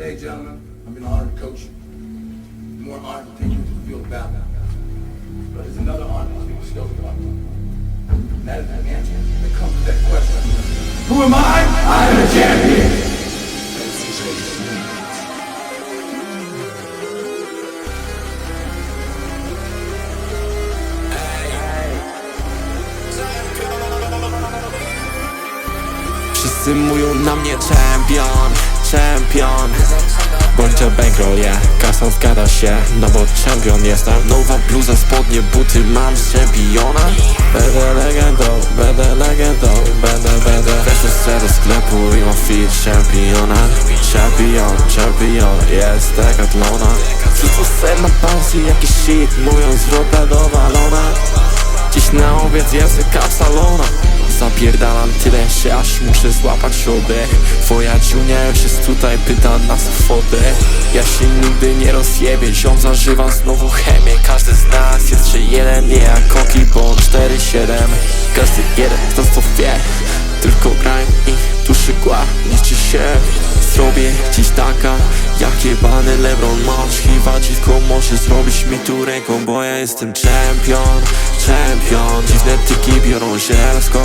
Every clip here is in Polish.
Today, gentlemen, I've been honored to coach you. More honored to take you to the field of battle. But there's another honor I think we're still about. And that is the answer that comes with that question. Who am I? I am a champion. Wszyscy mówią na mnie czempion, czempion Bądź bankroll, yeah, kasa zgadza się? No bo czempion jestem. Nowa bluza, spodnie, buty, mam z czempiona Będę legendą, będę legendą Będę, będę. Weszły do sklepu i mam fit czempiona Czempion, czempion, jest decathlona. Wrzucę ser na bouncy, jakiś shit Mówiąc wrota dowalona Dziś na obiad jedzę kapsalona Zapierdalam tyle się, aż muszę złapać oddech Twoja ciunia już jest tutaj, pyta nas o fotę Ja się nigdy nie rozjebię, ziom zażywam znowu chemię. Każdy z nas jest że jeden, nie jak koki, bo 4-7 Każdy jeden, kto to wie. Tylko grałem i tu szykła, liczy się jebany Lebron Masz chyba dziwko, może zrobić mi tu ręką Bo ja jestem czempion, czempion Dziwne tyki biorą zielsko,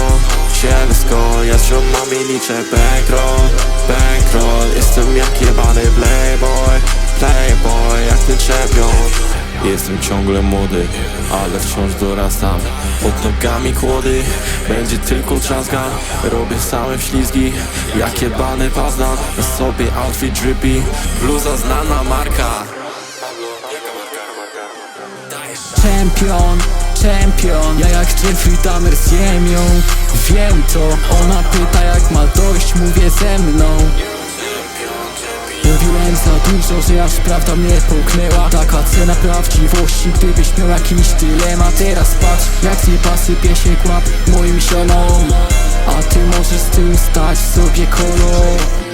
zielsko. Ja z ziomami liczę bankroll, bankroll. Jestem jak jebany playboy, playboy Jak ten czempion Jestem ciągle młody, ale wciąż dorastam. Pod nogami kłody, będzie tylko trzazga Robię same ślizgi, jak jebany paznat Na sobie outfit drippy, bluza znana marka. Czempion, czempion Ja jak Jeffrey Dahmer z ziemią. Wiem to, ona pyta dużo, że aż prawda mnie połknęła. Taka cena prawdziwości, gdybyś miał jakiś dylemat. Teraz patrz, jak z nieba sypie się kłap moim ziomom A ty możesz z tym stać sobie kolor